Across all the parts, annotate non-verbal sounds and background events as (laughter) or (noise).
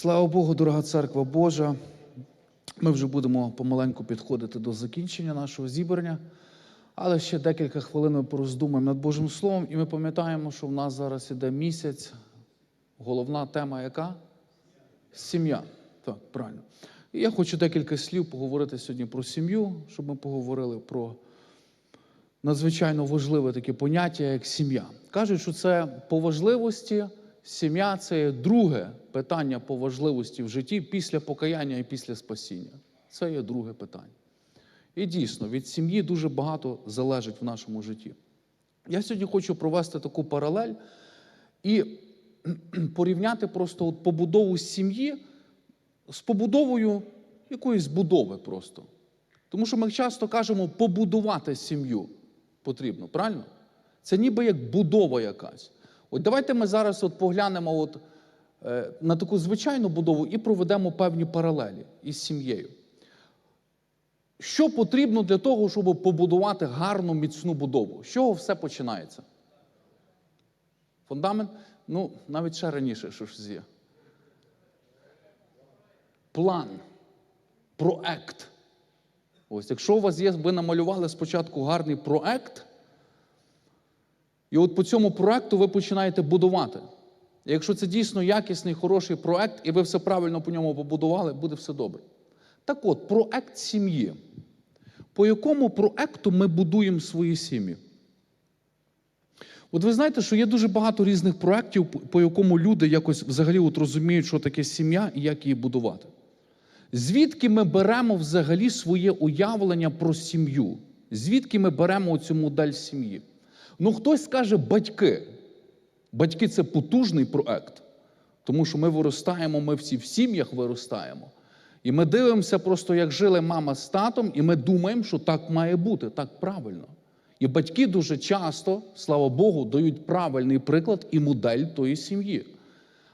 Слава Богу, дорога церква Божа. Ми вже будемо помаленьку підходити до закінчення нашого зібрання, але ще декілька хвилин ми пороздумаємо над Божим Словом, і ми пам'ятаємо, що в нас зараз іде місяць. Головна тема яка? Сім'я. Так, правильно. І я хочу декілька слів поговорити сьогодні про сім'ю, щоб ми поговорили про надзвичайно важливе таке поняття, як сім'я. Кажуть, що це по важливості сім'я це друге питання по важливості в житті після покаяння і після спасіння. Це є друге питання. І дійсно, від сім'ї дуже багато залежить в нашому житті. Я сьогодні хочу провести таку паралель і (clears throat) порівняти просто от побудову сім'ї з побудовою якоїсь будови просто. Тому що ми часто кажемо побудувати сім'ю потрібно, правильно? Це ніби як будова якась. От давайте ми зараз от поглянемо от, е, на таку звичайну будову і проведемо певні паралелі із сім'єю. Що потрібно для того, щоб побудувати гарну міцну будову? З чого все починається? Фундамент? Ну, навіть ще раніше, що ж є. План, проект. Ось, якщо у вас є, ви намалювали спочатку гарний проект, і от по цьому проекту ви починаєте будувати. Якщо це дійсно якісний, хороший проект, і ви все правильно по ньому побудували, буде все добре. Так от, проект сім'ї. По якому проекту ми будуємо свої сім'ї? От ви знаєте, що є дуже багато різних проєктів, по якому люди якось взагалі от розуміють, що таке сім'я і як її будувати. Звідки ми беремо взагалі своє уявлення про сім'ю? Звідки ми беремо цю модель сім'ї? Ну, хтось скаже батьки. Батьки це потужний проект, тому що ми виростаємо, ми всі в сім'ях виростаємо. І ми дивимося просто, як жили мама з татом, і ми думаємо, що так має бути, так правильно. І батьки дуже часто, слава Богу, дають правильний приклад і модель тої сім'ї.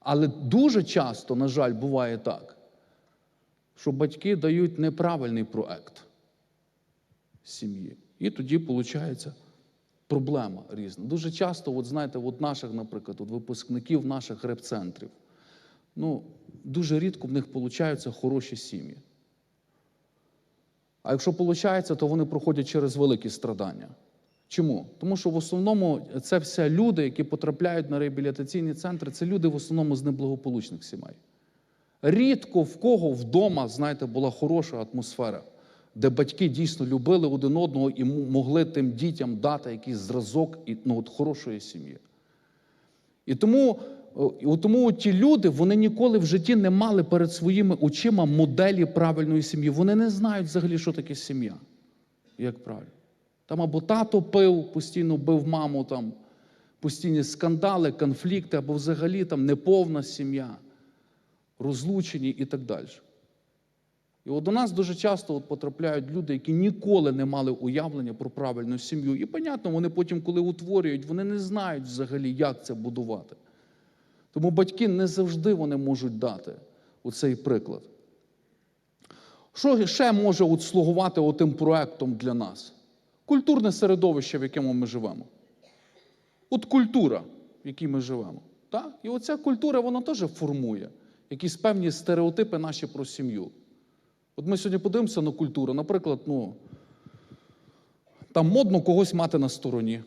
Але дуже часто, на жаль, буває так, що батьки дають неправильний проект сім'ї. І тоді виходить проблема різна. Дуже часто, от знаєте, от наших, наприклад, от випускників наших реп-центрів, ну, дуже рідко в них получаються хороші сім'ї. А якщо виходить, то вони проходять через великі страдання. Чому? Тому що в основному це все люди, які потрапляють на реабілітаційні центри, це люди в основному з неблагополучних сімей. Рідко в кого вдома, знаєте, була хороша атмосфера, де батьки дійсно любили один одного і могли тим дітям дати якийсь зразок ну, от хорошої сім'ї. І тому, і тому ті люди вони ніколи в житті не мали перед своїми очима моделі правильної сім'ї. Вони не знають взагалі, що таке сім'я. Як правильно. Там або тато пив, постійно бив маму, там постійні скандали, конфлікти, або взагалі там неповна сім'я, розлучені і так далі. І от до нас дуже часто от потрапляють люди, які ніколи не мали уявлення про правильну сім'ю. І, понятно, вони потім, коли утворюють, вони не знають взагалі, як це будувати. Тому батьки не завжди вони можуть дати оцей приклад. Що ще може от слугувати отим проектом для нас? Культурне середовище, в якому ми живемо. От культура, в якій ми живемо. Так? І оця культура, вона теж формує якісь певні стереотипи наші про сім'ю. От ми сьогодні подивимося на культуру. Наприклад, ну, там модно когось мати на стороні.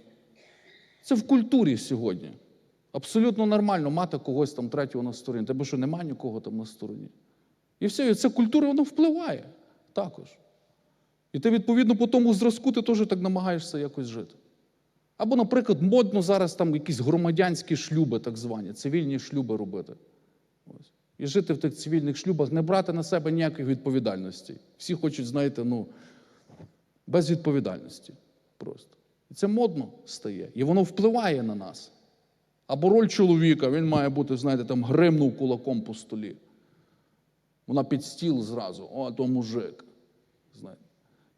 Це в культурі сьогодні. Абсолютно нормально мати когось там третього на стороні. Тебе що немає нікого там на стороні. І все, і ця культура вона впливає також. І ти, відповідно, по тому зразку ти теж так намагаєшся якось жити. Або, наприклад, модно зараз там якісь громадянські шлюби, так звані, цивільні шлюби робити. Ось. І жити в тих цивільних шлюбах, не брати на себе ніякої відповідальності. Всі хочуть, знаєте, ну, без відповідальності просто. І це модно стає. І воно впливає на нас. Або роль чоловіка, він має бути, знаєте, там гримнув кулаком по столі. Вона під стіл зразу, о, то мужик. Знаєте.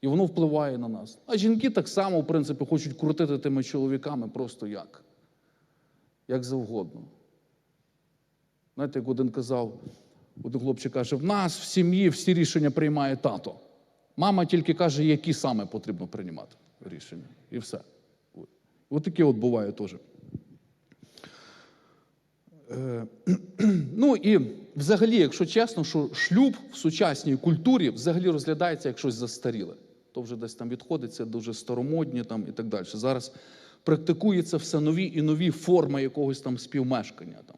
І воно впливає на нас. А жінки так само, в принципі, хочуть крутити тими чоловіками просто як? Як завгодно. Знаєте, як один казав, один хлопчик каже, в нас в сім'ї всі рішення приймає тато. Мама тільки каже, які саме потрібно приймати рішення. І все. От таке от буває теж. Е, (clears throat) Ну і взагалі, якщо чесно, що шлюб в сучасній культурі взагалі розглядається як щось застаріле. То вже десь там відходить, це дуже старомодні там і так далі. Зараз практикується все нові і нові форми якогось там співмешкання. Там.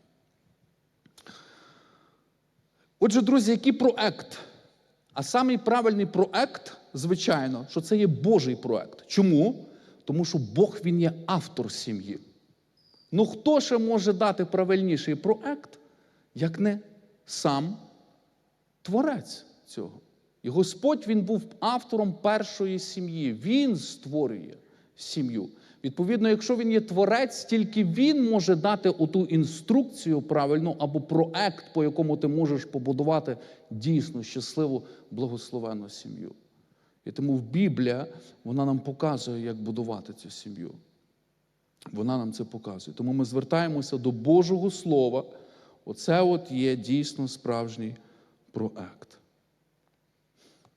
Отже, друзі, який проект? А самий правильний проект, звичайно, що це є Божий проект. Чому? Тому що Бог він є автор сім'ї. Ну хто ще може дати правильніший проект, як не сам творець цього? І Господь він був автором першої сім'ї. Він створює сім'ю. Відповідно, якщо він є творець, тільки він може дати оту інструкцію правильну або проект, по якому ти можеш побудувати дійсно щасливу, благословенну сім'ю. І тому в Біблія вона нам показує, як будувати цю сім'ю. Вона нам це показує. Тому ми звертаємося до Божого Слова. Оце от є дійсно справжній проект.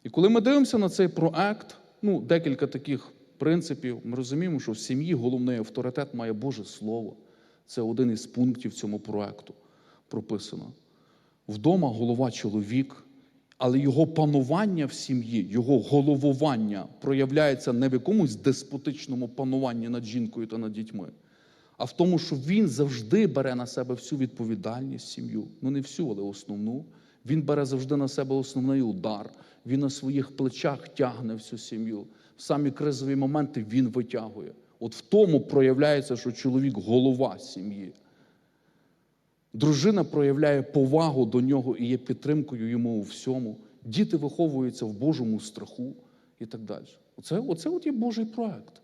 І коли ми дивимося на цей проект, ну, декілька таких принципів, ми розуміємо, що в сім'ї головний авторитет має Боже Слово. Це один із пунктів цьому проекту прописано. Вдома голова чоловік, але його панування в сім'ї, його головування проявляється не в якомусь деспотичному пануванні над жінкою та над дітьми, а в тому, що він завжди бере на себе всю відповідальність сім'ю. Ну не всю, але основну. Він бере завжди на себе основний удар. Він на своїх плечах тягне всю сім'ю. В самі кризові моменти він витягує. От в тому проявляється, що чоловік голова сім'ї. Дружина проявляє повагу до нього і є підтримкою йому у всьому. Діти виховуються в Божому страху і так далі. Оце, оце от є Божий проект.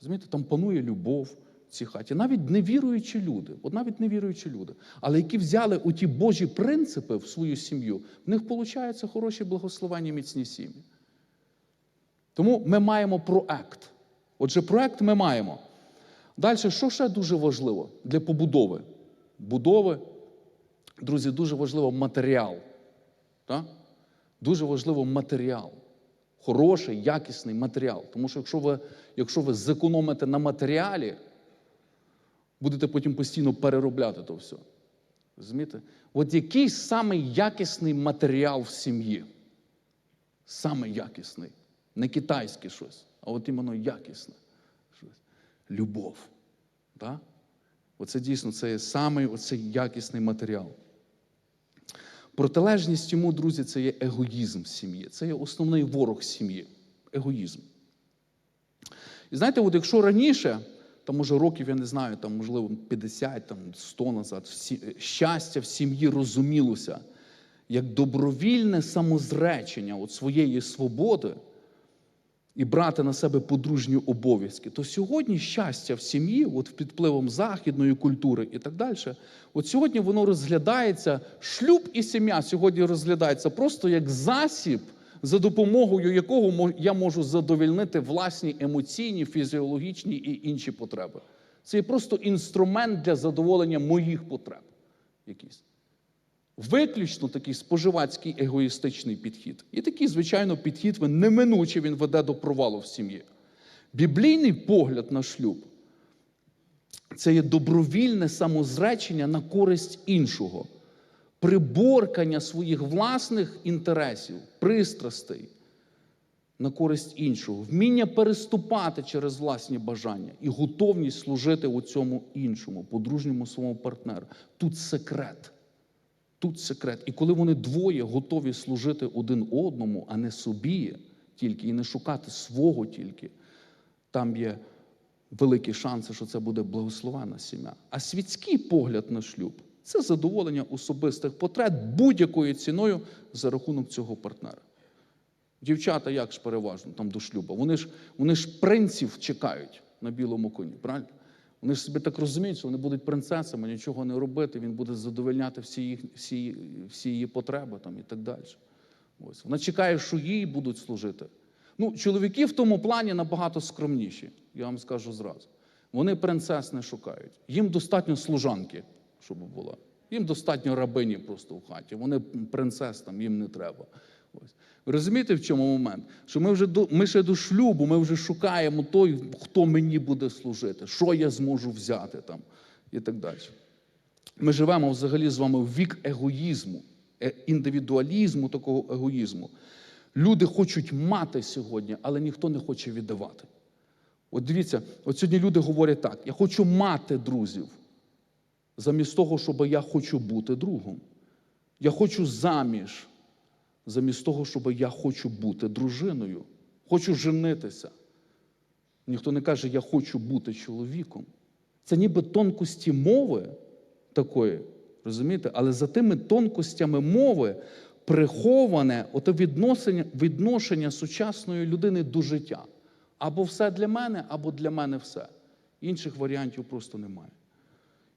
Розумієте, там панує любов цій хаті. Навіть невіруючі люди, от навіть невіруючі люди, але які взяли оті Божі принципи в свою сім'ю, в них виходять хороші благословення, міцні сім'ї. Тому ми маємо проект. Отже, проект ми маємо. Далі, що ще дуже важливо для побудови? Будови, друзі, дуже важливо матеріал. Так? Дуже важливо матеріал. Хороший, якісний матеріал. Тому що якщо ви, якщо ви зекономите на матеріалі, будете потім постійно переробляти то все. Розумієте? От який самий якісний матеріал в сім'ї? Самий якісний. Не китайське щось, а от іменно якісне щось. Любов. Так? Оце дійсно це є самий оцей якісний матеріал. Протилежність йому, друзі, це є егоїзм в сім'ї. Це є основний ворог сім'ї. Егоїзм. І знаєте, от якщо раніше, там, може, років, я не знаю, там, можливо, 50, там, 100 назад, щастя в сім'ї розумілося. Як добровільне самозречення от своєї свободи і брати на себе подружні обов'язки, то сьогодні щастя в сім'ї, от під впливом західної культури і так далі, от сьогодні воно розглядається, шлюб і сім'я сьогодні розглядається просто як засіб, за допомогою якого я можу задовільнити власні емоційні, фізіологічні і інші потреби. Це є просто інструмент для задоволення моїх потреб. якісь. Виключно такий споживацький егоїстичний підхід. І такий, звичайно, підхід неминуче він веде до провалу в сім'ї. Біблійний погляд на шлюб це є добровільне самозречення на користь іншого, приборкання своїх власних інтересів, пристрастей на користь іншого, вміння переступати через власні бажання і готовність служити у цьому іншому, подружньому своєму партнеру. Тут секрет. Тут секрет. І коли вони двоє готові служити один одному, а не собі тільки, і не шукати свого тільки, там є великі шанси, що це буде благословена сім'я. А світський погляд на шлюб це задоволення особистих потреб будь-якою ціною за рахунок цього партнера. Дівчата як ж переважно там до шлюбу? Вони ж вони ж принців чекають на білому коні, правильно? Вони ж собі так розуміють, що вони будуть принцесами, нічого не робити, він буде задовольняти всі їх, всі, всі її потреби там, і так далі. Ось. Вона чекає, що їй будуть служити. Ну, Чоловіки в тому плані набагато скромніші, я вам скажу зразу. Вони принцес не шукають. Їм достатньо служанки, щоб була. Їм достатньо рабині просто в хаті. Вони принцес там, їм не треба. Ось. Ви розумієте, в чому момент? Що ми вже до ми ще до шлюбу, ми вже шукаємо той, хто мені буде служити, що я зможу взяти там і так далі. Ми живемо взагалі з вами в вік егоїзму, е- індивідуалізму, такого егоїзму. Люди хочуть мати сьогодні, але ніхто не хоче віддавати. От дивіться, от сьогодні люди говорять так: я хочу мати друзів, замість того, щоб я хочу бути другом. Я хочу заміж, замість того, щоб я хочу бути дружиною, хочу женитися. Ніхто не каже, я хочу бути чоловіком. Це ніби тонкості мови такої, розумієте? Але за тими тонкостями мови приховане оте відношення, відношення сучасної людини до життя. Або все для мене, або для мене все. Інших варіантів просто немає.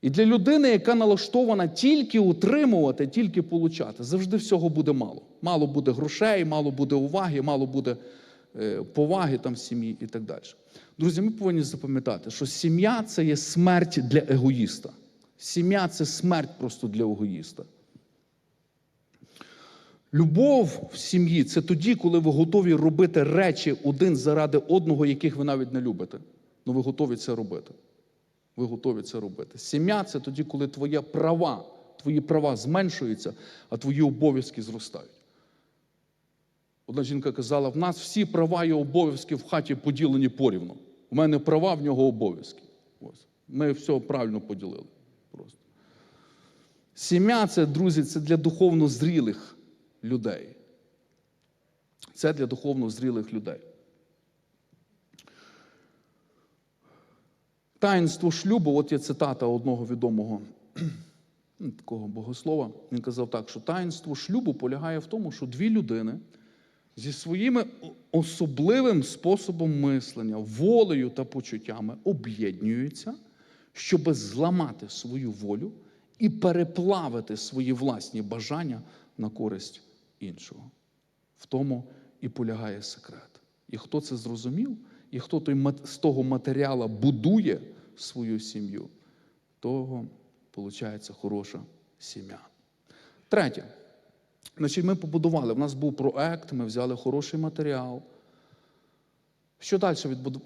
І для людини, яка налаштована тільки утримувати, тільки получати, завжди всього буде мало. Мало буде грошей, мало буде уваги, мало буде е, поваги там в сім'ї і так далі. Друзі, ми повинні запам'ятати, що сім'я це є смерть для егоїста. Сім'я це смерть просто для егоїста. Любов в сім'ї це тоді, коли ви готові робити речі один заради одного, яких ви навіть не любите. Ну ви готові це робити. Ви готові це робити. Сім'я це тоді, коли твої права, твої права зменшуються, а твої обов'язки зростають. Одна жінка казала: в нас всі права і обов'язки в хаті поділені порівну. У мене права, в нього обов'язки. Ось. Ми все правильно поділили. Просто. Сім'я це, друзі, це для духовно зрілих людей. Це для духовно зрілих людей. Таїнство шлюбу, от є цитата одного відомого такого богослова. Він казав так, що таїнство шлюбу полягає в тому, що дві людини зі своїми особливим способом мислення, волею та почуттями об'єднуються, щоб зламати свою волю і переплавити свої власні бажання на користь іншого. В тому і полягає секрет. І хто це зрозумів, і хто той з того матеріалу будує свою сім'ю, того виходить хороша сім'я. Третє. Значить, ми побудували. У нас був проект, ми взяли хороший матеріал. Що далі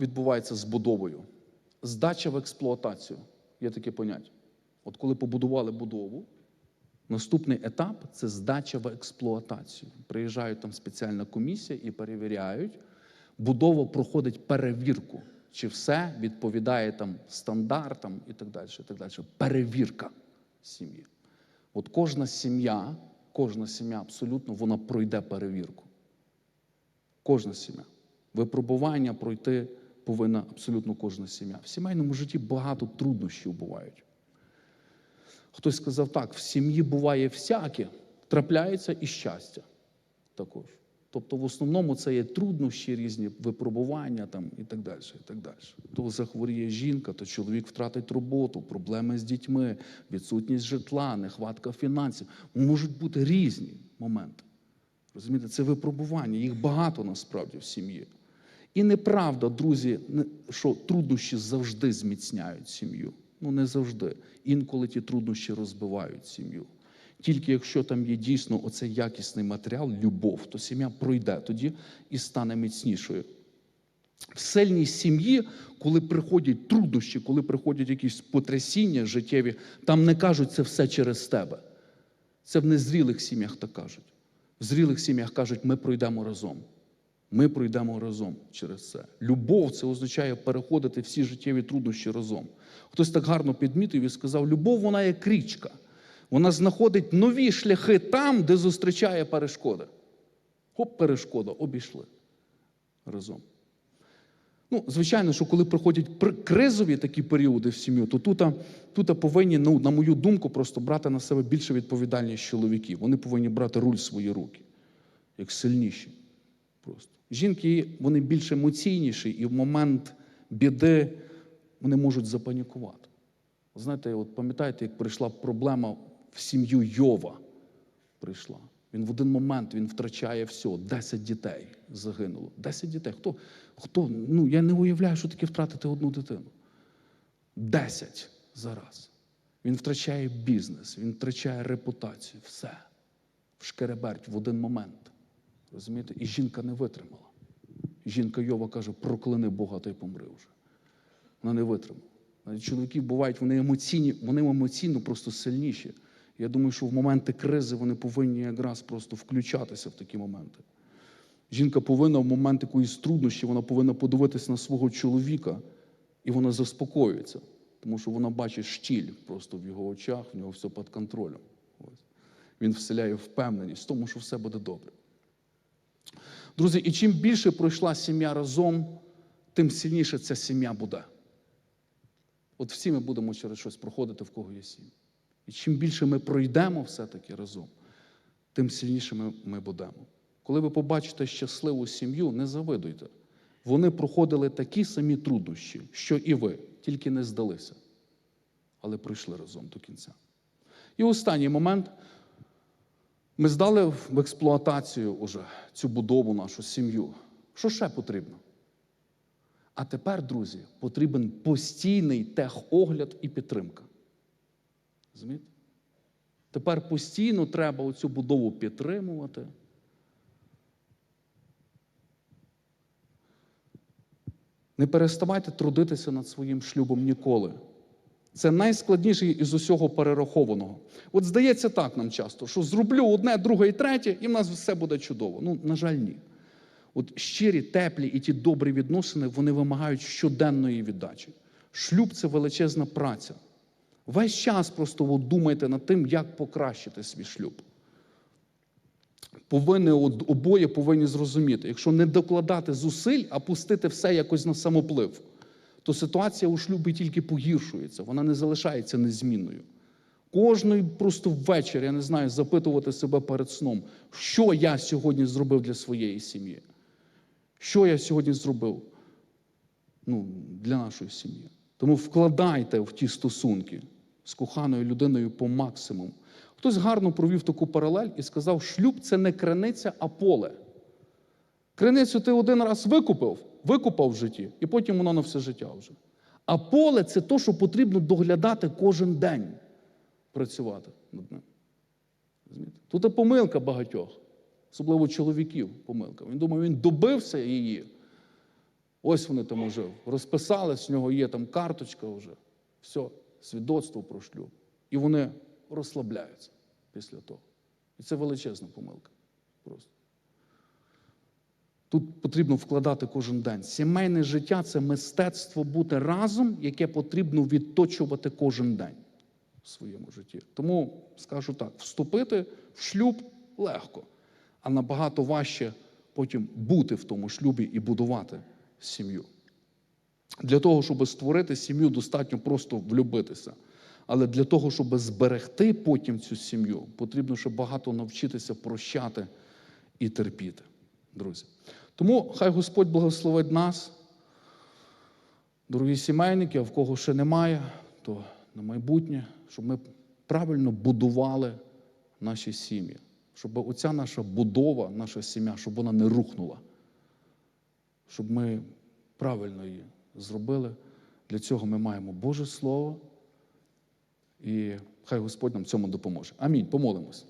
відбувається з будовою? Здача в експлуатацію. Є таке поняття. От коли побудували будову, наступний етап це здача в експлуатацію. Приїжджає там спеціальна комісія і перевіряють. Будова проходить перевірку, чи все відповідає там стандартам і так далі. І так далі. Перевірка сім'ї. От кожна сім'я, кожна сім'я абсолютно вона пройде перевірку. Кожна сім'я. Випробування пройти повинна абсолютно кожна сім'я. В сімейному житті багато труднощів бувають. Хтось сказав так: в сім'ї буває всяке, трапляється і щастя також. Тобто, в основному це є труднощі, різні випробування там, і так далі. І так далі. То захворіє жінка, то чоловік втратить роботу, проблеми з дітьми, відсутність житла, нехватка фінансів. Можуть бути різні моменти. Розумієте, це випробування, їх багато насправді в сім'ї. І неправда, друзі, що труднощі завжди зміцняють сім'ю. Ну не завжди. Інколи ті труднощі розбивають сім'ю. Тільки якщо там є дійсно оцей якісний матеріал, любов, то сім'я пройде тоді і стане міцнішою. В сильній сім'ї, коли приходять труднощі, коли приходять якісь потрясіння життєві, там не кажуть це все через тебе. Це в незрілих сім'ях так кажуть. В зрілих сім'ях кажуть, ми пройдемо разом. Ми пройдемо разом через це. Любов це означає переходити всі життєві труднощі разом. Хтось так гарно підмітив і сказав: любов вона як річка. Вона знаходить нові шляхи там, де зустрічає перешкоди. Хоп, перешкода, обійшли разом. Ну, звичайно, що коли приходять кризові такі періоди в сім'ю, то тут, тут повинні, ну, на мою думку, просто брати на себе більше відповідальність чоловіків. Вони повинні брати руль в свої руки, як сильніші. Просто. Жінки вони більш емоційніші, і в момент біди вони можуть запанікувати. Знаєте, от пам'ятаєте, як прийшла проблема в сім'ю Йова? Прийшла. Він в один момент він втрачає все. Десять дітей загинуло. Десять дітей. Хто? Хто? Ну, я не уявляю, що таке втратити одну дитину. Десять зараз. Він втрачає бізнес, він втрачає репутацію. Все. В шкереберть в один момент. Розумієте? І жінка не витримала. Жінка Йова каже: прокляни Бога, та й помри вже. Вона не витримала. Чоловіки бувають, вони емоційні, вони емоційно просто сильніші. Я думаю, що в моменти кризи вони повинні якраз просто включатися в такі моменти. Жінка повинна в момент якоїсь труднощі, вона повинна подивитися на свого чоловіка, і вона заспокоюється, тому що вона бачить штіль просто в його очах, в нього все під контролем. Ось. Він вселяє впевненість в тому, що все буде добре. Друзі, і чим більше пройшла сім'я разом, тим сильніше ця сім'я буде. От всі ми будемо через щось проходити, в кого є сім'я. І чим більше ми пройдемо все-таки разом, тим сильнішими ми будемо. Коли ви побачите щасливу сім'ю, не завидуйте. Вони проходили такі самі труднощі, що і ви, тільки не здалися, але пройшли разом до кінця. І останній момент. Ми здали в експлуатацію уже цю будову, нашу сім'ю. Що ще потрібно? А тепер, друзі, потрібен постійний техогляд і підтримка. Розумієте? Тепер постійно треба оцю будову підтримувати. Не переставайте трудитися над своїм шлюбом ніколи. Це найскладніший із усього перерахованого. От здається так нам часто, що зроблю одне, друге і третє, і в нас все буде чудово. Ну, на жаль, ні. От щирі, теплі і ті добрі відносини вони вимагають щоденної віддачі. Шлюб це величезна праця. Весь час просто от думайте над тим, як покращити свій шлюб. Повинні обоє повинні зрозуміти, якщо не докладати зусиль, а пустити все якось на самоплив, то ситуація у шлюбі тільки погіршується, вона не залишається незмінною. Кожної просто ввечері, я не знаю, запитувати себе перед сном, що я сьогодні зробив для своєї сім'ї. Що я сьогодні зробив ну, для нашої сім'ї? Тому вкладайте в ті стосунки з коханою людиною по максимуму. Хтось гарно провів таку паралель і сказав, шлюб це не криниця, а поле. Криницю ти один раз викупив, викупав в житті, і потім воно на все життя вже. А поле це то, що потрібно доглядати кожен день, працювати над ним. Тут і помилка багатьох, особливо чоловіків помилка. Він думає, він добився її. Ось вони там уже розписались, в нього є там карточка вже, все, свідоцтво про шлюб. І вони розслабляються після того. І це величезна помилка. Просто. Тут потрібно вкладати кожен день. Сімейне життя це мистецтво бути разом, яке потрібно відточувати кожен день в своєму житті. Тому скажу так: вступити в шлюб легко, а набагато важче потім бути в тому шлюбі і будувати сім'ю. Для того, щоб створити сім'ю, достатньо просто влюбитися. Але для того, щоб зберегти потім цю сім'ю, потрібно ще багато навчитися прощати і терпіти, друзі. Тому хай Господь благословить нас, дорогі сімейники, а в кого ще немає, то на майбутнє, щоб ми правильно будували наші сім'ї, щоб оця наша будова, наша сім'я, щоб вона не рухнула, щоб ми правильно її зробили. Для цього ми маємо Боже Слово. І хай Господь нам цьому допоможе. Амінь. Помолимось.